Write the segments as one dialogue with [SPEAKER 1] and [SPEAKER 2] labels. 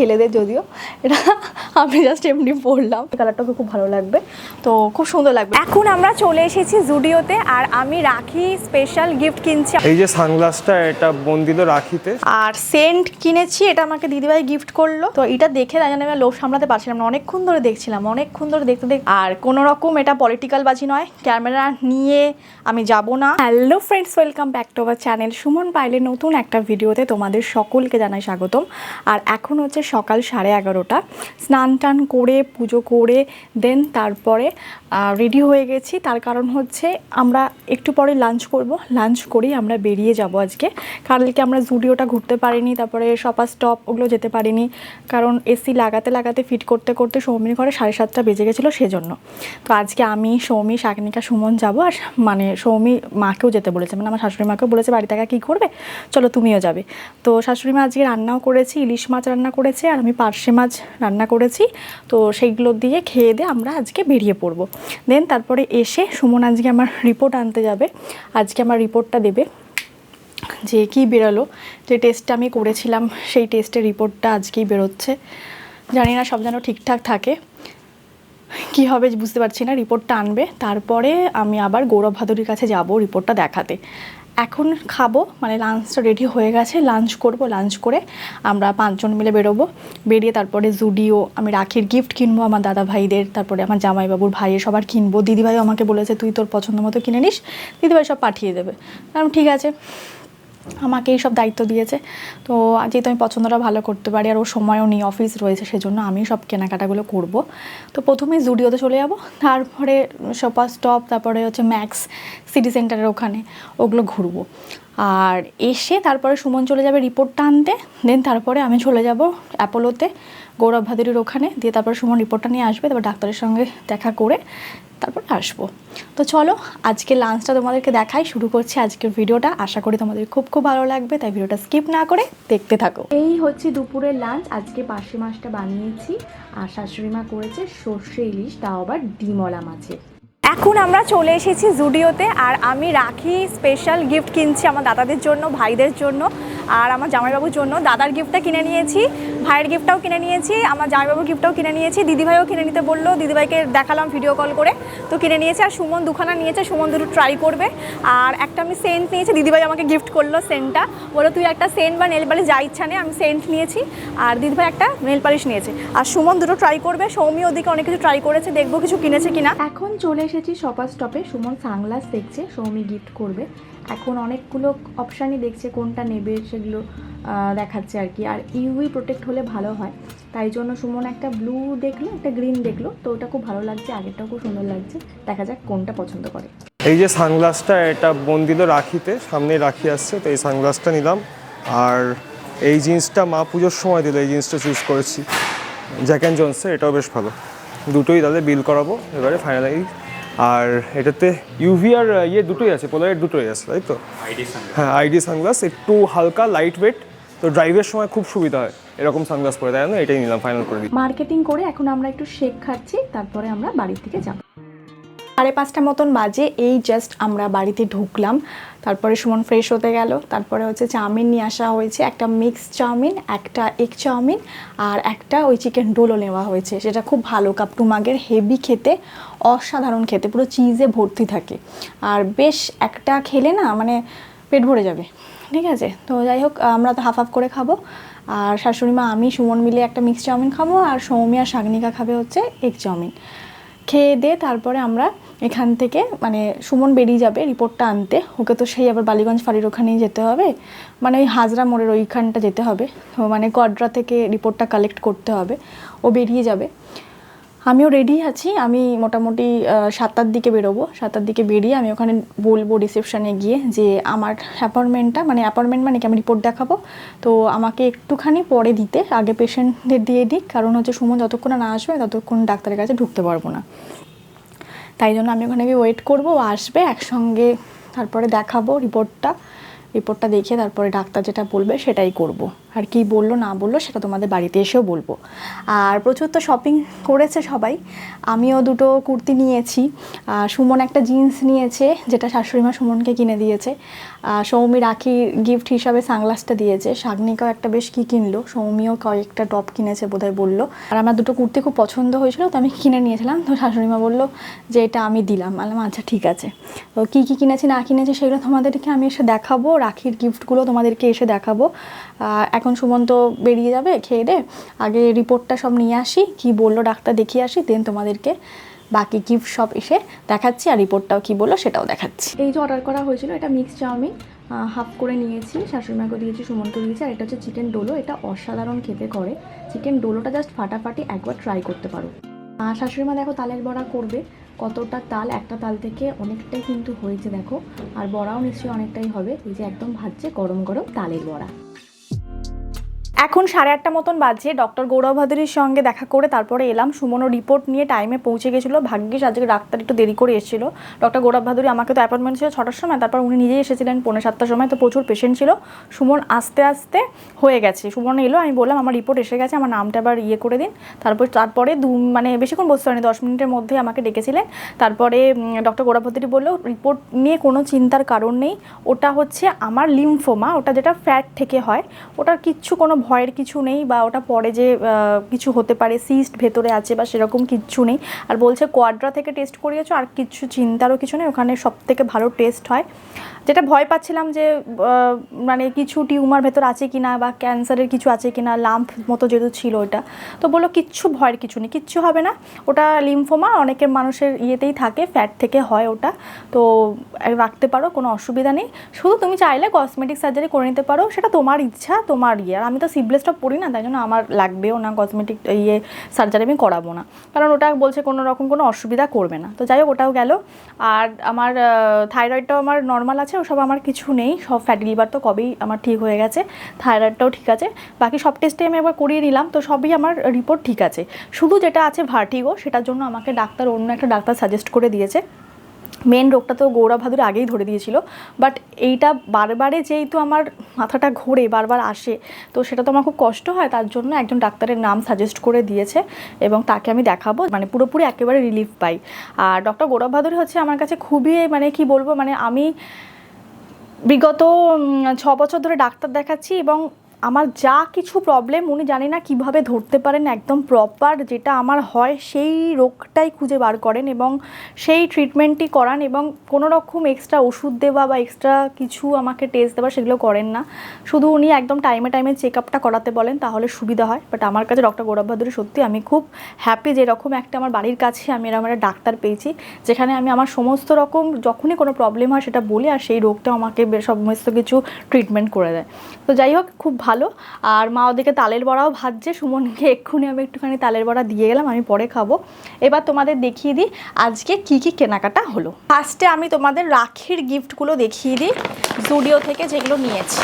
[SPEAKER 1] ছেলেদের যদিও। এটা আমি জাস্ট এমনি পরলাম কালারটাকে খুব ভালো লাগবে। তো খুব সুন্দর লাগবে। এখন আমরা চলে এসেছি জুডিওতে আর আমি রাখি স্পেশাল গিফট কিনছি।
[SPEAKER 2] এই যে সানগ্লাসটা এটা বোন দিল রাখিতে।
[SPEAKER 1] আর সেন্ট কিনেছি এটা আমাকে দিদিভাই গিফট করল। তো এটা দেখে তাই জন্য আমি লোভ সামলাতে পারছিলাম না। অনেকক্ষণ ধরে দেখছিলাম অনেকক্ষণ ধরে দেখতে দেখ আর কোনো রকম এটা পলিটিক্যাল বাজি নয়। ক্যামেরা নিয়ে আমি যাব না। Hello friends welcome back to our channel Suman পাইলে নতুন একটা ভিডিওতে তোমাদের সকলকে জানাই স্বাগতম। আর এখন হচ্ছে সকাল সাড়ে এগারোটা। স্নান টান করে, পুজো করে, দেন তারপরে রেডি হয়ে গেছি। তার কারণ হচ্ছে আমরা একটু পরে লাঞ্চ করব। লাঞ্চ করেই আমরা বেরিয়ে যাব আজকে। কালকে আমরা জুডিওটা ঘুরতে পারিনি, তারপরে শপার স্টপ ওগুলো যেতে পারিনি। কারণ এসি লাগাতে লাগাতে ফিট করতে করতে সৌমির ঘরে সাড়ে সাতটা বেজে গেছিল সেজন্য। তো আজকে আমি, সৌমি, শাকনিকা, সুমন যাব আর মানে সৌমি মাকেও যেতে বলেছে। মানে আমার শাশুড়ি মাকেও বলেছে, বাড়ি থেকে কী করবে? চলো তুমিও যাবে। তো শাশুড়ি মা আজকে রান্নাও করেছি, ইলিশ মাছ রান্না করেছে। আর আমি পার্শে মাছ রান্না করেছি। তো সেইগুলো দিয়ে খেয়ে দিয়ে আমরা আজকে বেরিয়ে পড়ব। দেন তারপরে এসে সুমন আজকে আমার রিপোর্ট আনতে যাবে। আজকে আমার রিপোর্টটা দেবে যে কি বেরোলো। যে টেস্টটা আমি করেছিলাম, সেই টেস্টের রিপোর্টটা আজকেই বেরোচ্ছে। জানি না সব যেন ঠিকঠাক থাকে। কি হবে বুঝতে পারছি না রিপোর্টটা আনবে। তারপরে আমি আবার গৌরব ভাদুরীর কাছে যাব রিপোর্টটা দেখাতে। এখন খাব মানে লাঞ্চটা রেডি হয়ে গেছে লাঞ্চ করব লাঞ্চ করে আমরা পাঁচজন মিলে বেরোবো। বেরিয়ে তারপরে জুডিও আমি রাখির গিফট কিনবো আমার দাদা ভাইদের তারপরে আমার জামাইবাবুর ভাইয়ের সবার কিনবো। দিদিভাই আমাকে বলেছে, তুই তোর পছন্দ মতো কিনে নিস, দিদিভাই সব পাঠিয়ে দেবে। কারণ ঠিক আছে। আমাকে এই সব দায়িত্ব দিয়েছে। তো যেহেতু আমি পছন্দটা ভালো করতে পারি আর ওর সময়ও নেই, অফিস রয়েছে, সেজন্য আমি সব কেনাকাটাগুলো করব। তো প্রথমে জুডিওতে চলে যাব, তারপরে শপার স্টপ, তারপরে হচ্ছে ম্যাক্স, সিটি সেন্টারের ওখানে ওগুলো ঘুরবো। আর এসে তারপরে সুমন চলে যাবে রিপোর্টটা আনতে, দেন তারপরে আমি চলে যাব অ্যাপোলোতে, গৌরব ভাদুরীর ওখানে, দিয়ে তারপরে সুমন রিপোর্টটা নিয়ে আসবে, তারপর ডাক্তারের সঙ্গে দেখা করে তারপর আসব। তো চলো আজকে লাঞ্চটা তোমাদেরকে দেখাই শুরু করছি আজকের ভিডিওটা। আশা করি তোমাদের খুব খুব ভালো লাগবে তাই ভিডিওটা স্কিপ না করে দেখতে থাকো। এই হচ্ছে দুপুরের লাঞ্চ আজকে পার্শে মাছটা বানিয়েছি আর শাশুড়ি মা করেছে সর্ষে ইলিশ তাও আবার ডিমলা মাছের। এখন আমরা চলে এসেছি জুডিওতে আর আমি রাখি স্পেশাল গিফট কিনছি আমার দাদাদের জন্য ভাইদের জন্য। আর আমার জামাইবাবুর জন্য দাদার গিফটটা কিনে নিয়েছি, ভাইয়ের গিফটটাও কিনে নিয়েছি, আমার জামাইবাবুর গিফটটাও কিনে নিয়েছি, দিদিভাইও কিনে নিতে বলল, দিদিভাইকে দেখালাম ভিডিও কল করে, তো কিনে নিয়েছে আর সুমন দুখানা নিয়েছে, সুমন দুটো ট্রাই করবে, আর একটা আমি সেন্ট নিয়েছি, দিদিভাই আমাকে গিফট করল সেন্টটা বলো তুই একটা সেন্ট বা নেল পালিশ যা ইচ্ছা নেই আমি সেন্ট নিয়েছি, আর দিদিভাই একটা নেল পালিশ নিয়েছে, আর সুমন দুটো ট্রাই করবে, সৌমি ওদিকে অনেক কিছু ট্রাই করেছে, দেখব কিছু কিনেছে কিনা। এখন চলে এসেছি শপার স্টপে সুমন সানগ্লাস দেখছে, সৌমি গিফট করবে এখন অনেকগুলো অপশানই দেখছে কোনটা নেবে সেগুলো দেখাচ্ছে আর কি। আর ইউভি প্রোটেক্ট হলে ভালো হয়। তাই জন্য সুমন একটা ব্লু দেখল, একটা গ্রিন দেখল। তো ওটা খুব ভালো লাগছে, আগেরটাও খুব সুন্দর লাগছে। দেখা যাক কোনটা পছন্দ করে।
[SPEAKER 2] এই যে সানগ্লাসটা এটা বোন রাখিতে সামনে রাখি আসছে, তো এই সানগ্লাসটা নিলাম। আর এই জিন্সটা মা পুজোর সময় দিল, এই জিন্সটা চুজ করেছি। জ্যাক অ্যান্ড জন্সের এটাও বেশ ভালো। দুটোই তাহলে বিল করাবো, এবারে ফাইনালি আর এটাতে ইউভি আর ইয়ে দুটোই আছে পোলারের দুটোই আছে তাই তো? হ্যাঁ আইডি সানগ্লাস একটু হালকা লাইট ওয়েট তো ড্রাইভের সময় খুব সুবিধা হয় এরকম সানগ্লাস পরে তাই না? এটাই নিলাম ফাইনাল করে দিই।
[SPEAKER 1] মার্কেটিং করে এখন আমরা একটু শেক খাচ্ছি তারপরে আমরা বাড়ির থেকে যাব। সাড়ে পাঁচটা মতন বাজে, এই জাস্ট আমরা বাড়িতে ঢুকলাম। তারপরে সুমন ফ্রেশ হতে গেল, তারপরে হচ্ছে চাউমিন নিয়ে আসা হয়েছে। একটা মিক্স চাউমিন, একটা এগ চাউমিন, আর একটা ওই চিকেন ডোলও নেওয়া হয়েছে। সেটা খুব ভালো কাপটু মাগের হেভি খেতে, অসাধারণ খেতে, পুরো চিজে ভর্তি থাকে। আর বেশ একটা খেলে না মানে পেট ভরে যাবে। ঠিক আছে? তো যাই হোক, আমরা তো হাফ হাফ করে খাব। আর শাশুড়ি মা, আমি, সুমন মিলে একটা মিক্স চাউমিন খাব, আর সৌমিয়া শাগনিকা খাবে হচ্ছে এগ চাউমিন। খেয়ে দিয়ে তারপরে আমরা এখান থেকে মানে সুমন বেরিয়ে যাবে রিপোর্টটা আনতে। ওকে তো সেই আবার বালিগঞ্জ ফাঁড়ির ওখানেই যেতে হবে। মানে ওই হাজরা মোড়ের ওইখানটা যেতে হবে। মানে কডরা থেকে রিপোর্টটা কালেক্ট করতে হবে। ও বেরিয়ে যাবে। আমিও রেডি আছি। আমি মোটামুটি সাতটার দিকে বেরোবো। সাতটার দিকে বেরিয়ে আমি ওখানে বলব রিসেপশানে গিয়ে যে আমার অ্যাপয়েন্টমেন্টটা মানে অ্যাপয়েন্টমেন্ট মানে কি আমি রিপোর্ট দেখাবো। তো আমাকে একটুখানি পরে দিতে, আগে পেশেন্টদের দিয়ে দিক। কারণ হচ্ছে সুমন যতক্ষণ না আসবে, ততক্ষণ ডাক্তারের কাছে ঢুকতে পারব না। তাই জন্য আমি ওখানে গিয়ে ওয়েট করব, ও আসবে, একসঙ্গে তারপরে দেখাবো রিপোর্টটা রিপোর্টটা দেখে তারপরে ডাক্তার যেটা বলবে সেটাই করব। আর কি বলল না বলল সেটা তোমাদের বাড়িতে এসেও বলব। আর প্রচুর তো শপিং করেছে সবাই। আমিও দুটো কুর্তি নিয়েছি। সুমন একটা জিন্স নিয়েছে যেটা শাশুড়িমা সুমনকে কিনে দিয়েছে। সৌমি রাখি গিফট হিসাবে সানগ্লাসটা দিয়েছে। শাগনিকাও একটা বেশ কি কিনলো সৌমিও কয়েকটা টপ কিনেছে বোধহয় বলল। আর আমার দুটো কুর্তি খুব পছন্দ হয়েছিল তো আমি কিনে নিয়েছিলাম। তো শাশুড়িমা বলল যে এটা আমি দিলাম। বললাম আচ্ছা ঠিক আছে। তো কী কী কিনেছি না কিনেছি সেগুলো তোমাদেরকে আমি এসে দেখাবো। রাখির গিফটগুলো তোমাদেরকে এসে দেখাবো। আহ, এখন সুমন তো বেরিয়ে যাবে খেয়ে দে। আগে রিপোর্টটা সব নিয়ে আসি, কি বলল ডাক্তার দেখিয়ে আসি দেন তোমাদেরকে বাকি গিফট সব এসে দেখাচ্ছি আর রিপোর্টটাও কি বলল সেটাও দেখাচ্ছি। এই যে অর্ডার করা হয়েছিল এটা মিক্স চাউমিন হাফ করে নিয়েছি শাশুড়িমাকে দিয়েছি সুমনকে দিয়েছি, আর এটা হচ্ছে চিকেন ডোলো এটা অসাধারণ খেতে করে। চিকেন ডোলোটা জাস্ট ফাটাফাটি একবার ট্রাই করতে পারো। শাশুড়ি মা দেখো তালের বড়া করবে, কতটা তাল, একটা তাল থেকে অনেকটাই কিন্তু হয়েছে দেখো, আর বড়াও নিশ্চয়ই অনেকটাই হবে, এই যে একদম ভাজছে গরম গরম তালের বড়া। এখন সাড়ে আটটা মতন বাজে। ডক্টর গৌরব ভাদুরীর সঙ্গে দেখা করে তারপরে এলাম। সুমনও রিপোর্ট নিয়ে টাইমে পৌঁছে গেছিল। ভাগ্যিস আজকে ডাক্তার একটু দেরি করে এসেছিল। ডক্টর গৌরব ভাদুরী আমাকে তো অ্যাপয়েন্টমেন্ট ছিল ছটার সময়, তারপর উনি নিজেই এসেছিলেন পৌনে সাতটার সময়। তো প্রচুর পেশেন্ট ছিল। সুমন আস্তে আস্তে হয়ে গেছে। সুমন এলো, আমি বললাম, আমার রিপোর্ট এসে গেছে, আমার নামটা আবার ইয়ে করে দিন। তারপর, তারপরে দু মানে বেশিক্ষণ বসতে হয়নি, দশ মিনিটের মধ্যে আমাকে ডেকেছিলেন। তারপরে ডক্টর গৌরব ভাদুরী বলল রিপোর্ট নিয়ে কোনো চিন্তার কারণ নেই। ওটা হচ্ছে আমার লিমফোমা ওটা যেটা ফ্যাট থেকে হয়, ওটার কিচ্ছু কোনো ভয়ের কিছু নেই বা ওটা পরে যে কিছু হতে পারে সিস্ট ভেতরে আছে বা সেরকম কিচ্ছু নেই। আর বলছে কোয়াড্রা থেকে টেস্ট করিয়েছো, আর কিছু চিন্তারও কিছু নেই। ওখানে সব থেকে ভালো টেস্ট হয়। যেটা ভয় পাচ্ছিলাম যে মানে কিছু টিউমার ভেতর আছে কি না বা ক্যান্সারের কিছু আছে কি না লাম্প মতো যেহেতু ছিল ওটা তো বলল, কিচ্ছু ভয়ের কিছু নেই, কিচ্ছু হবে না। ওটা লিমফোমা, অনেকের মানুষের ইয়েতেই থাকে, ফ্যাট থেকে হয় ওটা। তো রাখতে পারো, কোনো অসুবিধা নেই। শুধু তুমি চাইলে কসমেটিক সার্জারি করে নিতে পারো, সেটা তোমার ইচ্ছা, তোমার ইয়ে। আর আমি তো সিবলেসটা পড়ি না, তাই জন্য আমার লাগবেও না কসমেটিক ইয়ে সার্জারি আমি করাবো না। কারণ ওটা বলছে কোনো রকম কোনো অসুবিধা করবে না। তো যাই হোক, ওটাও গেল। আর আমার থাইরয়েডটাও আমার নর্মাল আছে ওসব আমার কিছু নেই। সব ফ্যাটি লিভার তো কবেই আমার ঠিক হয়ে গেছে। থাইরয়েডটাও ঠিক আছে। বাকি সব টেস্টে আমি একবার করিয়ে নিলাম, তো সবই আমার রিপোর্ট ঠিক আছে। শুধু যেটা আছে ভার্টিগো সেটার জন্য আমাকে ডাক্তার অন্য একটা ডাক্তার সাজেস্ট করে দিয়েছে। মেন রোগটা তো গৌরব ভাদুর আগেই ধরে দিয়েছিল। বাট এইটা বারবারে যেহেতু আমার মাথাটা ঘোরে, বারবার আসে, তো সেটা তো আমার খুব কষ্ট হয়। তার জন্য একজন ডাক্তারের নাম সাজেস্ট করে দিয়েছে এবং তাকে আমি দেখাবো। মানে পুরোপুরি একেবারে রিলিফ পাই। আর ডক্টর গৌরব ভাদুরী হচ্ছে আমার কাছে খুবই মানে কি বলব মানে আমি বিগত ছ বছর ধরে ডাক্তার দেখাচ্ছি এবং আমার যা কিছু প্রবলেম উনি জানি না কীভাবে ধরতে পারেন একদম প্রপার যেটা আমার হয়, সেই রোগটাই খুঁজে বার করেন এবং সেই ট্রিটমেন্টটি করান এবং কোনো রকম এক্সট্রা ওষুধ দেওয়া বা এক্সট্রা কিছু আমাকে টেস্ট দেওয়া সেগুলো করেন না। শুধু উনি একদম টাইমে টাইমে চেক আপটা করাতে বলেন, তাহলে সুবিধা হয়। বাট আমার কাছে ডক্টর গৌরব ভাদুরী সত্যি, আমি খুব হ্যাপি যে এরকম একটা আমার বাড়ির কাছে আমি এরকম একটা ডাক্তার পেয়েছি, যেখানে আমি আমার সমস্ত রকম যখনই কোনো প্রবলেম হয় সেটা বলি আর সেই রোগটা আমাকে সমস্ত কিছু ট্রিটমেন্ট করে দেয়। তো যাই হোক, খুব ভালো আর মা ওদিকে তালের বড়াও ভাজছে। সুমনকে এক্ষুনি আমি একটুখানি তালের বড়া দিয়ে গেলাম, আমি পরে খাব। এবার তোমাদের দেখিয়ে দিই আজকে কি কি কেনাকাটা হলো। ফার্স্টে আমি তোমাদের রাখির গিফটগুলো দেখিয়ে দিই জুডিও থেকে যেগুলো নিয়েছি।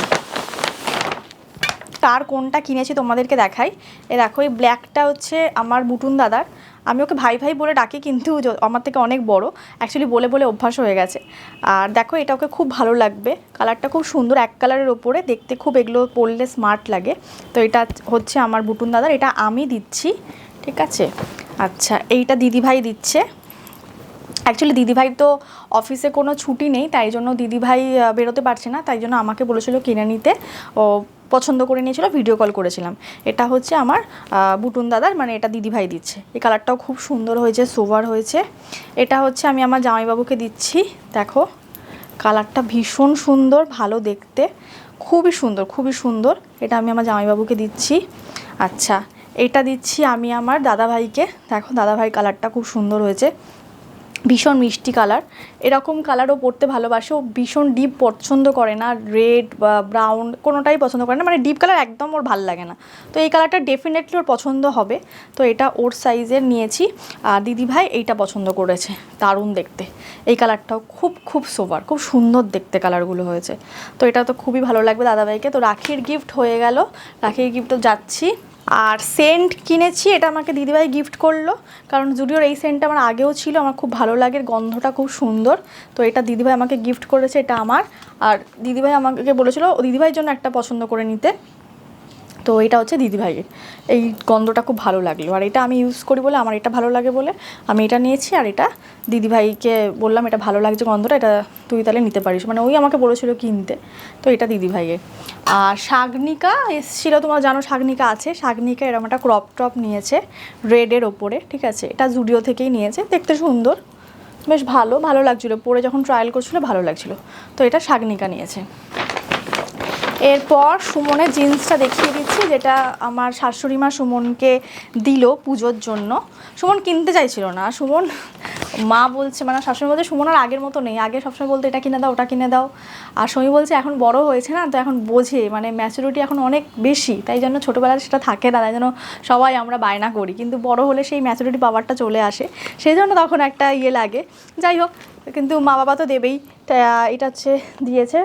[SPEAKER 1] কার কোনটা কিনেছি তোমাদেরকে দেখাই। এ দেখো, এই ব্ল্যাকটা হচ্ছে আমার বুটুন দাদার। আমি ওকে ভাই ভাই বলে ডাকি, কিন্তু আমার থেকে অনেক বড়। অ্যাকচুয়ালি বলে বলে অভ্যাস হয়ে গেছে। আর দেখো, এটা ওকে খুব ভালো লাগবে। কালারটা খুব সুন্দর, এক কালারের ওপরে। দেখতে খুব এগুলো পরলে স্মার্ট লাগে। তো এটা হচ্ছে আমার বুটুন দাদার। এটা আমি দিচ্ছি, ঠিক আছে? আচ্ছা এইটা দিদিভাই দিচ্ছে। অ্যাকচুয়ালি দিদিভাই তো অফিসে কোনো ছুটি নেই, তাই জন্য দিদিভাই বেরোতে পারছে না। তাই জন্য আমাকে বলেছিল কিনে নিতে। ও পছন্দ করে নিয়েছিল ভিডিও কল করেছিলাম। এটা হচ্ছে আমার বুটুন দাদার মানে এটা দিদিভাই দিচ্ছে। এই কালারটাও খুব সুন্দর হয়েছে সোভার হয়েছে। এটা হচ্ছে আমি আমার জামাইবাবুকে দিচ্ছি, দেখো। কালারটা ভীষণ সুন্দর, ভালো দেখতে। খুবই সুন্দর খুবই সুন্দর। এটা আমি আমার জামাইবাবুকে দিচ্ছি। আচ্ছা এটা দিচ্ছি আমি আমার দাদাভাইকে। দেখো, দাদাভাই কালারটা খুব সুন্দর হয়েছে। ভীষণ মিষ্টি কালার। এরকম কালারও পরতে ভালোবাসে। ও ভীষণ ডিপ পছন্দ করে না। রেড বা ব্রাউন কোনোটাই পছন্দ করে না। মানে ডিপ কালার একদম ওর ভালো লাগে না। তো এই কালারটা ডেফিনেটলি ওর পছন্দ হবে। তো এটা ওর সাইজের নিয়েছি। আর দিদিভাই এইটা পছন্দ করেছে। দারুণ দেখতে। এই কালারটাও খুব খুব সোবার খুব সুন্দর দেখতে কালারগুলো হয়েছে। তো এটা তো খুবই ভালো লাগবে দাদাভাইকে। তো রাখির গিফট হয়ে গেল। রাখির গিফট যাচ্ছি। আর সেন্ট কিনেছি, এটা আমাকে দিদিভাই গিফট করল। কারণ জুডিওর এই সেন্টটা আমার আগেও ছিল, আমার খুব ভালো লাগে, গন্ধটা খুব সুন্দর। তো এটা দিদিভাই আমাকে গিফট করেছে, এটা আমার। আর দিদিভাই আমাকে বলেছিল দিদিভাইয়ের জন্য একটা পছন্দ করে নিতে। তো এটা হচ্ছে দিদিভাইয়ের। এই গন্ধটা খুব ভালো লাগল। আর এটা আমি ইউজ করি বলে আমার এটা ভালো লাগে বলে আমি এটা নিয়েছি আর এটা দিদিভাইকে বললাম এটা ভালো লাগছে গন্ধটা, এটা তুই তাহলে নিতে পারিস। মানে ওই আমাকে বলেছিল কিনতে, তো এটা দিদিভাইয়ের। আর শাগনিকা এসেছিল তোমার জানো শাগনিকা আছে? শাগনিকা এরকম একটা ক্রপ টপ নিয়েছে রেডের ওপরে, ঠিক আছে? এটা জুডিও থেকেই নিয়েছে, দেখতে সুন্দর। বেশ ভালো ভালো লাগছিল। পরে যখন ট্রায়াল করছিল, ভালো লাগছিল। তো এটা শাগনিকা নিয়েছে। এরপর সুমনের জিন্সটা দেখিয়ে দিচ্ছি, যেটা আমার শাশুড়ি মা সুমনকে দিল পুজোর জন্য। সুমন কিনতে চাইছিল না। সুমন, মা বলছে মানে শাশুড়ি বলছে, সুমন আর আগের মতো নেই। আগে সবসময় বলতো, এটা কিনে দাও, ওটা কিনে দাও। আর সমী বলছে, এখন বড় হয়েছে না, তো এখন বোঝে। মানে ম্যাচুরিটি এখন অনেক বেশি। তাই জন্য ছোটোবেলায় সেটা থাকে না, তাই জন্য সবাই আমরা বায়না করি। কিন্তু বড় হলে সেই ম্যাচুরিটি পাওয়ারটা চলে আসে। সেই জন্য তখন একটা ইয়ে লাগে। যাই হোক কিন্তু মা বাবা তো দেবেই। এটা হচ্ছে দিয়েছে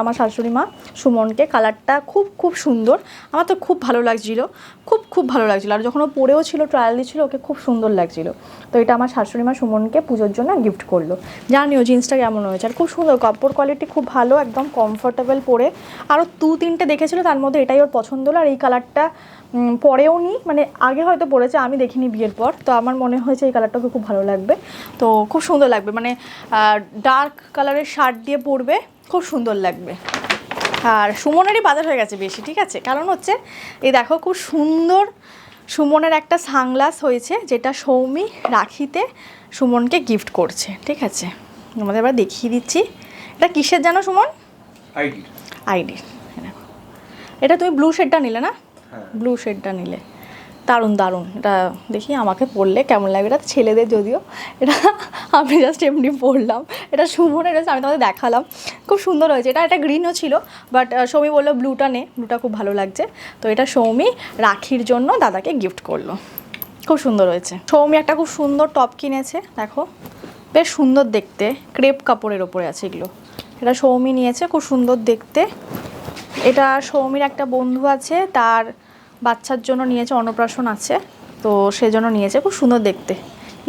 [SPEAKER 1] আমার শাশুড়ি মা, সুমনকে। কালারটা খুব খুব সুন্দর। আমার তো খুব ভালো লাগছিল। খুব খুব ভালো লাগছিল। আর যখন ও পরেও ছিল ট্রায়াল দিচ্ছিল ওকে খুব সুন্দর লাগছিল। তো এটা আমার শাশুড়ি মা সুমনকে পুজোর জন্য গিফট করল। জানিও জিন্সটা কেমন হয়েছে। আর খুব সুন্দর, কাপড় কোয়ালিটি খুব ভালো, একদম কমফোর্টেবল পরে। আরও দু তিনটে দেখেছিল, তার মধ্যে এটাই ওর পছন্দ হলো। আর এই কালারটা পরেও নি মানে আগে হয়তো পরেছে আমি দেখিনি বিয়ের পর তো আমার মনে হয়েছে এই কালারটাকে খুব ভালো লাগবে। তো খুব সুন্দর লাগবে মানে ডার্ক কালারের শার্ট দিয়ে পরবে খুব সুন্দর লাগবে। আর সুমনেরই বাজার হয়ে গেছে বেশি ঠিক আছে? কারণ হচ্ছে এই দেখো খুব সুন্দর সুমনের একটা সানগ্লাস হয়েছে যেটা সৌমি রাখিতে সুমনকে গিফট করছে ঠিক আছে? আমাদের এবার দেখিয়ে দিচ্ছি। এটা কিসের জানো সুমন?
[SPEAKER 2] আইডি
[SPEAKER 1] আইডি এটা তুমি ব্লু শেডটা নিলে না?
[SPEAKER 2] হ্যাঁ।
[SPEAKER 1] ব্লু শেডটা নিলে। দারুণ দারুণ। এটা দেখি আমাকে পরলে কেমন লাগবে এটা ছেলেদের যদিও। এটা আমি জাস্ট এমনি পরলাম এটা সুমন এটা আমি তোমাদের দেখালাম। খুব সুন্দর হয়েছে। এটা একটা গ্রিনও ছিল বাট সৌমি বলল ব্লুটা নে। ব্লুটা খুব ভালো লাগছে। তো এটা সৌমি রাখির জন্য দাদাকে গিফট করল। খুব সুন্দর হয়েছে। সৌমি একটা খুব সুন্দর টপ কিনেছে, দেখো। বেশ সুন্দর দেখতে। ক্রেপ কাপড়ের ওপরে আছে এগুলো। এটা সৌমি নিয়েছে, খুব সুন্দর দেখতে। এটা সৌমির একটা বন্ধু আছে, তার বাচ্চার জন্য নিয়েছে, অন্নপ্রাশন আছে, তো সেজন্য নিয়েছে, খুব সুন্দর দেখতে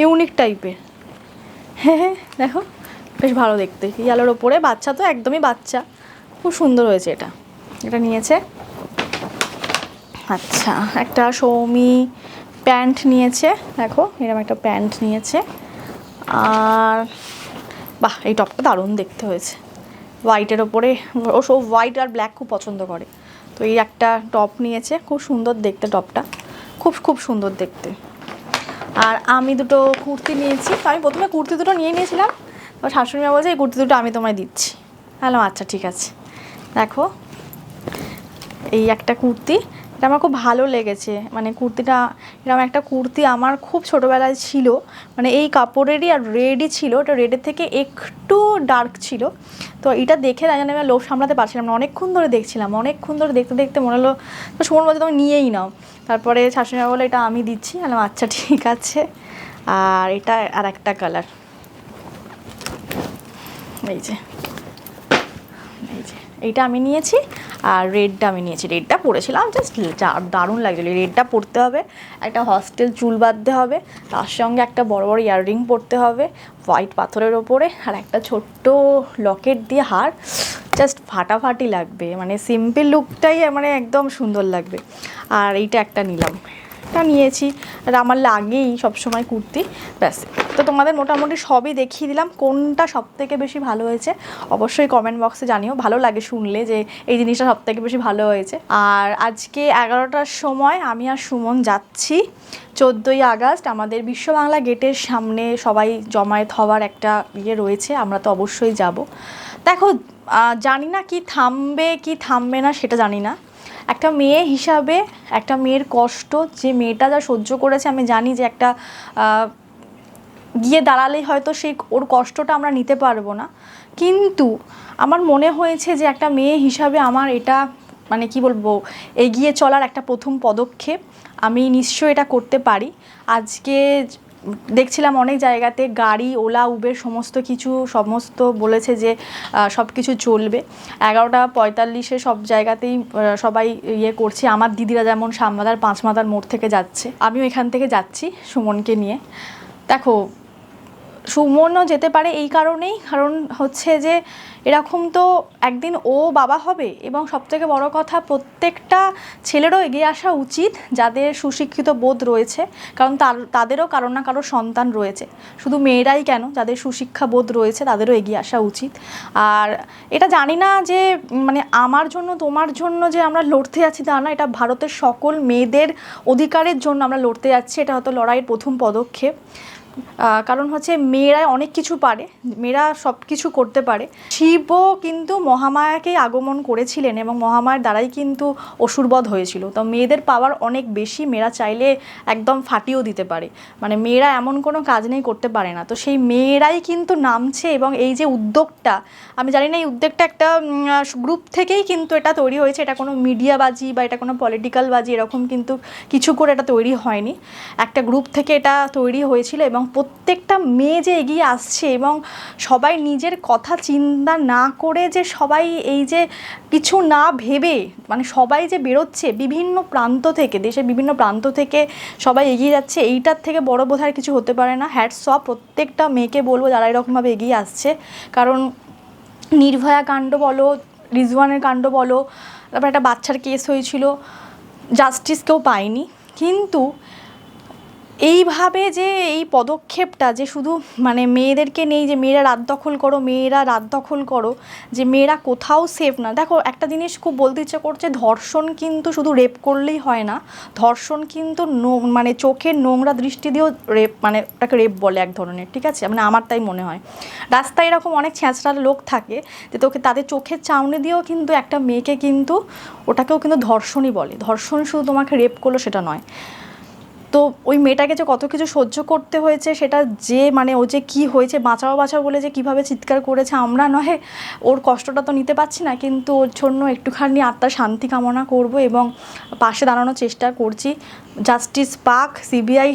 [SPEAKER 1] ইউনিক টাইপের হ্যাঁ হ্যাঁ দেখো, বেশ ভালো দেখতে ইয়ালোর ওপরে, বাচ্চা তো একদমই বাচ্চা, খুব সুন্দর হয়েছে এটা এটা নিয়েছে। আচ্ছা একটা সৌমি প্যান্ট নিয়েছে, দেখো, এরকম একটা প্যান্ট নিয়েছে, আর, বাহ, এই টপটা দারুণ দেখতে হয়েছে। হোয়াইটের ওপরে। ও সব হোয়াইট আর ব্ল্যাক খুব পছন্দ করে। তো এই একটা টপ নিয়েছে, খুব সুন্দর দেখতে টপটা খুব খুব সুন্দর দেখতে। আর আমি দুটো কুর্তি নিয়েছি। তো আমি প্রথমে কুর্তি দুটো নিয়ে নিয়েছিলাম। তো শাশুড়ি মা বলছে, এই কুর্তি দুটো আমি তোমায় দিচ্ছি। হ্যালো আচ্ছা ঠিক আছে। দেখো, এই একটা কুর্তি এটা আমার খুব ভালো লেগেছে। মানে কুর্তিটা এরকম একটা কুর্তি আমার খুব ছোটোবেলায় ছিল। মানে এই কাপড়েরই আর রেডই ছিল। ওটা রেডের থেকে একটু ডার্ক ছিল। তো এটা দেখে তাই জন্য আমি লোভ সামলাতে পারছিলাম না। অনেকক্ষণ ধরে দেখছিলাম। অনেকক্ষণ ধরে দেখতে দেখতে মনে হলো তো সময় মধ্যে তুমি নিয়েই নাও। তারপরে শাশুড়ি বলে, এটা আমি দিচ্ছি। বললাম আচ্ছা ঠিক আছে। আর এটা আর একটা কালার এই যে। এই যে, এইটা আমি নিয়েছি আর রেডটা আমি নিয়েছি। রেডটা পরেছিলাম জাস্ট দারুণ লাগছিল। রেডটা পরতে হবে, একটা হস্টেল চুল বাঁধতে হবে, তার সঙ্গে একটা বড় বড় ইয়াররিং পরতে হবে হোয়াইট পাথরের ওপরে, আর একটা ছোট্ট লকেট দিয়ে হার জাস্ট ফাটাফাটি লাগবে। মানে সিম্পল লুকটাই মানে একদম সুন্দর লাগবে। আর এইটা একটা নিলাম। এটা নিয়েছি আর আমার লাগেই সবসময় কুর্তি, ব্যাস। তো তোমাদের মোটামুটি সবই দেখিয়ে দিলাম, কোনটা সব থেকে বেশি ভালো হয়েছে অবশ্যই কমেন্ট বক্সে জানিও। ভালো লাগে শুনলে যে এই জিনিসটা সব থেকে বেশি ভালো হয়েছে। আর আজকে এগারোটার সময় আমি আর সুমন যাচ্ছি চোদ্দোই আগস্ট। আমাদের বিশ্ব বাংলা গেটের সামনে সবাই জমায়েত হওয়ার একটা ইয়ে রয়েছে, আমরা তো অবশ্যই যাব। দেখো জানি না কি থামবে কি থামবে না, সেটা জানি না। একটা মেয়ে হিসাবে, একটা মেয়ের কষ্ট, যে মেয়েটা যা সহ্য করেছে, আমি জানি যে একটা গিয়ে দাঁড়ালেই হয়তো সেই ওর কষ্টটা আমরা নিতে পারব না। কিন্তু আমার মনে হয়েছে যে একটা মেয়ে হিসাবে আমার এটা মানে কি বলব, এগিয়ে চলার একটা প্রথম পদক্ষেপ। আমি নিশ্চয়ই এটা করতে পারি। আজকে দেখছিলাম অনেক জায়গাতে গাড়ি, ওলা, উবের সমস্ত কিছু, সমস্ত বলেছে যে সব কিছু চলবে। এগারোটা পঁয়তাল্লিশে সব জায়গাতেই সবাই ইয়ে করছে। আমার দিদিরা যেমন সামমাদার পাঁচমাদার মোড় থেকে যাচ্ছে। আমিও এখান থেকে যাচ্ছি সুমনকে নিয়ে। দেখো সুমনও যেতে পারে এই কারণেই। কারণ হচ্ছে যে, এরকম তো একদিন ও বাবা হবে এবং সবথেকে বড় কথা প্রত্যেকটা ছেলেরও এগিয়ে আসা উচিত যাদের সুশিক্ষিত বোধ রয়েছে, কারণ তার, তাদেরও কারও না কারও সন্তান রয়েছে। শুধু মেয়েরাই কেন? যাদের সুশিক্ষা বোধ রয়েছে তাদেরও এগিয়ে আসা উচিত। আর এটা জানি না যে মানে আমার জন্য, তোমার জন্য যে আমরা লড়তে যাচ্ছি তা না, এটা ভারতের সকল মেয়েদের অধিকারের জন্য আমরা লড়তে যাচ্ছি, এটা হয়তো লড়াইয়ের প্রথম পদক্ষেপ। কারণ হচ্ছে মেয়েরা অনেক কিছু পারে, মেয়েরা সব কিছু করতে পারে। শিবও কিন্তু মহামায়াকেই আগমন করেছিলেন এবং মহামায়ার দ্বারাই কিন্তু অসুরবধ হয়েছিল। তো মেয়েদের পাওয়ার অনেক বেশি, মেয়েরা চাইলে একদম ফাটিয়েও দিতে পারে। মানে মেয়েরা এমন কোনো কাজ নেই, করতে পারে না। তো সেই মেয়েরাই কিন্তু নামছে এবং এই যে উদ্যোগটা, আমি জানি না এই উদ্যোগটা একটা গ্রুপ থেকেই কিন্তু এটা তৈরি হয়েছে। এটা কোনো মিডিয়াবাজি বা এটা কোনো পলিটিক্যাল বাজি, এরকম কিন্তু কিছু করে এটা তৈরি হয়নি। একটা গ্রুপ থেকে এটা তৈরি হয়েছিল এবং প্রত্যেকটা মেয়ে যে এগিয়ে আসছে এবং সবাই নিজের কথা চিন্তা না করে যে সবাই এই যে কিছু না ভেবে মানে সবাই যে বেরোচ্ছে বিভিন্ন প্রান্ত থেকে, দেশের বিভিন্ন প্রান্ত থেকে সবাই এগিয়ে যাচ্ছে, এইটার থেকে বড় বোধহয় কিছু হতে পারে না। হ্যাটস অফ প্রত্যেকটা মেয়েকে বলব যারা এরকমভাবে এগিয়ে আসছে। কারণ নির্ভয়া কাণ্ড বলো, রিজওয়ানের কাণ্ড বলো, তারপর একটা বাচ্চার কেস হয়েছিল জাস্টিস কেউ পায়নি। কিন্তু এইভাবে যে এই পদক্ষেপটা যে শুধু মানে মেয়েদেরকে নেই যে মেয়েরা রাত দখল করো, মেয়েরা রাত দখল করো, যে মেয়েরা কোথাও সেফ না। দেখো, একটা জিনিস খুব বলতে ইচ্ছে করছে, ধর্ষণ কিন্তু শুধু রেপ করলেই হয় না। ধর্ষণ কিন্তু মানে চোখের নোংরা দৃষ্টি দিয়েও রেপ মানে ওটাকে রেপ বলে এক ধরনের, ঠিক আছে? মানে আমার তাই মনে হয়। রাস্তায় এরকম অনেক ছ্যাঁচড়া লোক থাকে যে তোকে তাদের চোখের চাউনি দিয়েও কিন্তু একটা মেয়েকে কিন্তু ওটাকেও কিন্তু ধর্ষণই বলে। ধর্ষণ শুধু তোমাকে রেপ করল সেটা নয়। তো ওই মেয়েটাকে যে কত কিছু সহ্য করতে হয়েছে, সেটা যে মানে ও যে কি হয়েছে, বাঁচাও বাঁচাও বলে যে কীভাবে চিৎকার করেছে আমরা নয় ওর কষ্টটা তো নিতে পারছি না, কিন্তু ওর জন্য একটুখানি আত্মার শান্তি কামনা করব এবং পাশে দাঁড়ানোর চেষ্টা করছি। জাস্টিস পাক, সিবিআই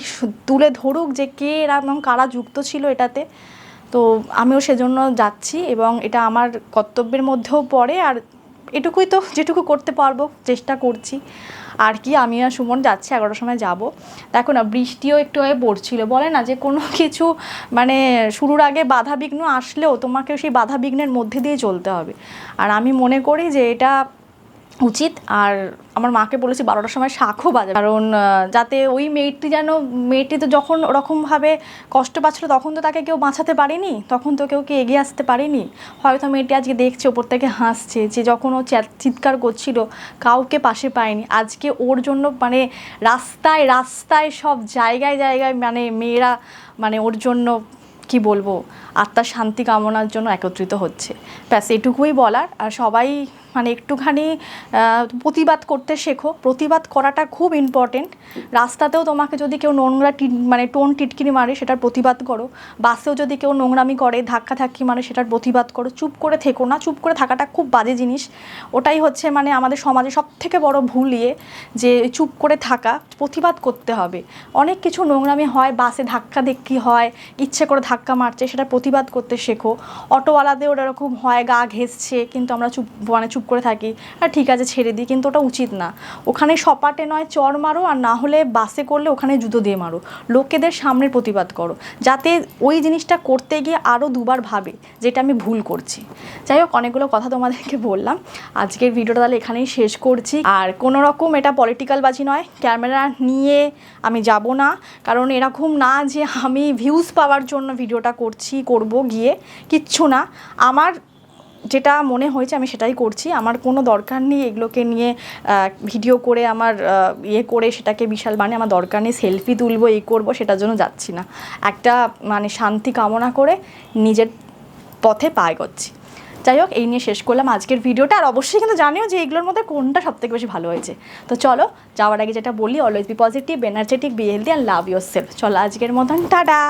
[SPEAKER 1] তুলে ধরুক যে কে এরা এবং কারা যুক্ত ছিল এটাতে। তো আমিও সেজন্য যাচ্ছি এবং এটা আমার কর্তব্যের মধ্যেও পড়ে আর এটুকুই তো যেটুকু করতে পারব, চেষ্টা করছি। আর কি, আমি আর সুমন যাচ্ছি এগারোটার সময় যাব। দেখো না, বৃষ্টিও একটু হয়ে পড়ছিল। বলে না যে কোনো কিছু মানে শুরুর আগে বাধা বিঘ্ন আসলেও তোমাকে সেই বাধা বিঘ্নের মধ্যে দিয়ে চলতে হবে। আর আমি মনে করি যে এটা উচিত। আর আমার মাকে বলেছি বারোটার সময় শাকও বাজে কারণ যাতে ওই মেয়েটি যেন, মেয়েটি তো যখন ওরকমভাবে কষ্ট পাচ্ছিল, তখন তো তাকে কেউ বাঁচাতে পারেনি, তখন তো কেউ কি এগিয়ে আসতে পারেনি। হয়তো মেয়েটি আজকে দেখছে, ওপর থেকে হাসছে যে যখন ও চিৎকার করছিল, কাউকে পাশে পায়নি। আজকে ওর জন্য মানে রাস্তায় রাস্তায় সব জায়গায় জায়গায় মানে মেয়েরা মানে ওর জন্য, কি বলব আত্মার শান্তি কামনার জন্য একত্রিত হচ্ছে। ব্যাস, এটুকুই বলার। আর সবাই মানে একটুখানি প্রতিবাদ করতে শেখো। প্রতিবাদ করাটা খুব ইম্পর্টেন্ট রাস্তাতেও তোমাকে যদি কেউ নোংরা মানে টোন টিটকিনি মারে, সেটার প্রতিবাদ করো। বাসেও যদি কেউ নোংরামি করে, ধাক্কা ধাক্কি মারে, সেটার প্রতিবাদ করো। চুপ করে থেকো না। চুপ করে থাকাটা খুব বাজে জিনিস। ওটাই হচ্ছে মানে আমাদের সমাজে সব থেকে বড় ভুল ইয়ে যে চুপ করে থাকা, প্রতিবাদ করতে হবে। অনেক কিছু নোংরামি হয়, বাসে ধাক্কা ধাক্কি হয়, ইচ্ছে করে ধাক্কা মারছে, সেটা প্রতিবাদ করতে শেখো। অটোওয়ালাদের ওরকম হয়, গা ঘেসছে কিন্তু আমরা চুপ মানে চুপ করে থাকি, আর ঠিক আছে, ছেড়ে দিই, কিন্তু ওটা উচিত না। ওখানে সপাটে নয়, চর মারো, আর না হলে বাসে করলে ওখানে জুতো দিয়ে মারো। লোকেদের সামনে প্রতিবাদ করো, যাতে ওই জিনিসটা করতে গিয়ে আরও দুবার ভাবে, যেটা আমি ভুল করছি। যাই হোক, অনেকগুলো কথা তোমাদেরকে বললাম। আজকের ভিডিওটা তাহলে এখানেই শেষ করছি। আর কোনো রকম এটা পলিটিক্যাল বাজি নয় ক্যামেরা নিয়ে আমি যাব না। কারণ এরকম না যে আমি ভিউজ পাওয়ার জন্য ভিডিওটা করছি, করব গিয়ে, কিচ্ছু না। আমার যেটা মনে হয়েছে আমি সেটাই করছি। আমার কোনো দরকার নেই এগুলোকে নিয়ে ভিডিও করে আমার ইয়ে করে সেটাকে বিশাল মানে আমার দরকার নেই সেলফি তুলবো এই করব, সেটার জন্য যাচ্ছি না। একটা মানে শান্তি কামনা করে নিজের পথে পায় করছি যাই হোক, এই নিয়ে শেষ করলাম আজকের ভিডিওটা আর অবশ্যই কিন্তু জানিও যে এগুলোর মধ্যে কোনটা সবথেকে বেশি ভালো হয়েছে। তো চলো, যাওয়ার আগে যেটা বলি always be positive energetic be healthy and love yourself চলো আজকের মতন, টাটা!